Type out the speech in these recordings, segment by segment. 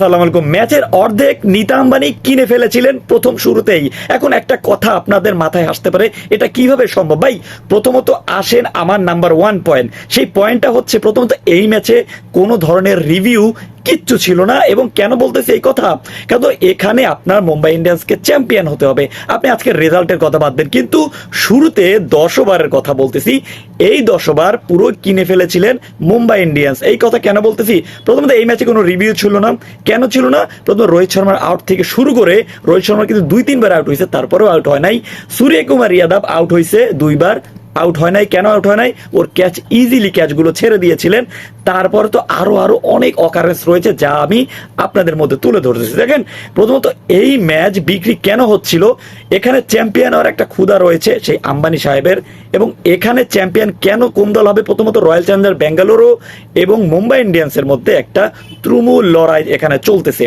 সালাম আলাইকুম। ম্যাচের অর্ধেক নিতা আম্বানি কিনে ফেলেছিলেন প্রথম শুরুতেই। এখন একটা কথা আপনাদের মাথায় আসতে পারে, এটা কীভাবে সম্ভব? ভাই, প্রথমত আসেন আমার নাম্বার ওয়ান পয়েন্ট সেই পয়েন্টটা হচ্ছে প্রথমত এই ম্যাচে কোনো ধরনের রিভিউ কিচ্ছু ছিল না এবং কেন বলতেছি এই কথা? কারণ এখানে আপনার মুম্বাই ইন্ডিয়ান্সকে চ্যাম্পিয়ন হতে হবে? আপনি আজকে রেজাল্টের কথা বাদ দেন কিন্তু শুরুতে দশ ওভারের কথা বলতেছি। এই দশ ওভার পুরো কিনে ফেলেছিলেন মুম্বাই ইন্ডিয়ান্স। এই কথা কেন বলতেছি? প্রথমত এই ম্যাচে কোনো রিভিউ ছিল না। কেন ছিল না? প্রথম রোহিত শর্মার আউট থেকে শুরু করে রোহিত শর্মা কিন্তু দুই, তিনবার আউট হয়েছে, তারপরেও আউট হয় নাই। সূর্য কুমার ইয়াদব আউট হয়েছে দুইবার। আউট হয় নাই। কেন আউট হয় নাই? ওর ক্যাচ ইজিলি ক্যাচগুলো ছেড়ে দিয়েছিলেন। তারপর তো আরও আরও অনেক অকারেন্স রয়েছে যা আমি আপনাদের মধ্যে তুলে ধরতেছি। দেখেন, প্রথমত এই ম্যাচ বিক্রি কেন হচ্ছিল? এখানে চ্যাম্পিয়ন হওয়ার একটা ক্ষুধা রয়েছে সেই আম্বানি সাহেবের এবং এখানে চ্যাম্পিয়ন কেন কোন দল হবে? প্রথমত রয়্যাল চ্যালেঞ্জার বেঙ্গালুরু এবং মুম্বাই ইন্ডিয়ান্সের মধ্যে একটা ত্রুমুল লড়াই এখানে চলতেছে।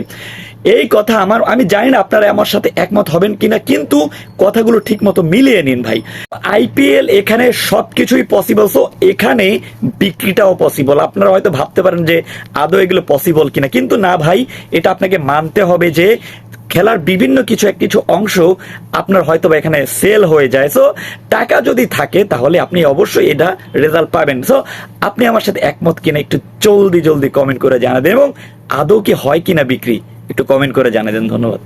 এই কথা আমার, আমি জানি না আপনারা আমার সাথে একমত হবেন কিনা, কিন্তু কথাগুলো ঠিক মতো মিলিয়ে নিন ভাই। আইপিএল এখানে সব কিছুই পসিবল সো এখানে বিক্রিটাও পসিবল আপনারা হয়তো ভাবতে পারেন যে আদৌ এগুলো পসিবল কিনা, কিন্তু না ভাই, এটা আপনাকে মানতে হবে যে খেলার বিভিন্ন কিছু, এক কিছু অংশ আপনার হয়তো বা এখানে সেল হয়ে যায়। সো টাকা যদি থাকে, তাহলে আপনি অবশ্যই এটা রেজাল্ট পাবেন। সো আপনি আমার সাথে একমত কিনা, একটু জলদি জলদি কমেন্ট করে জানাবেন, এবং আদৌ কি হয় কিনা বিক্রি? একটু কমেন্ট করে জানাবেন ধন্যবাদ।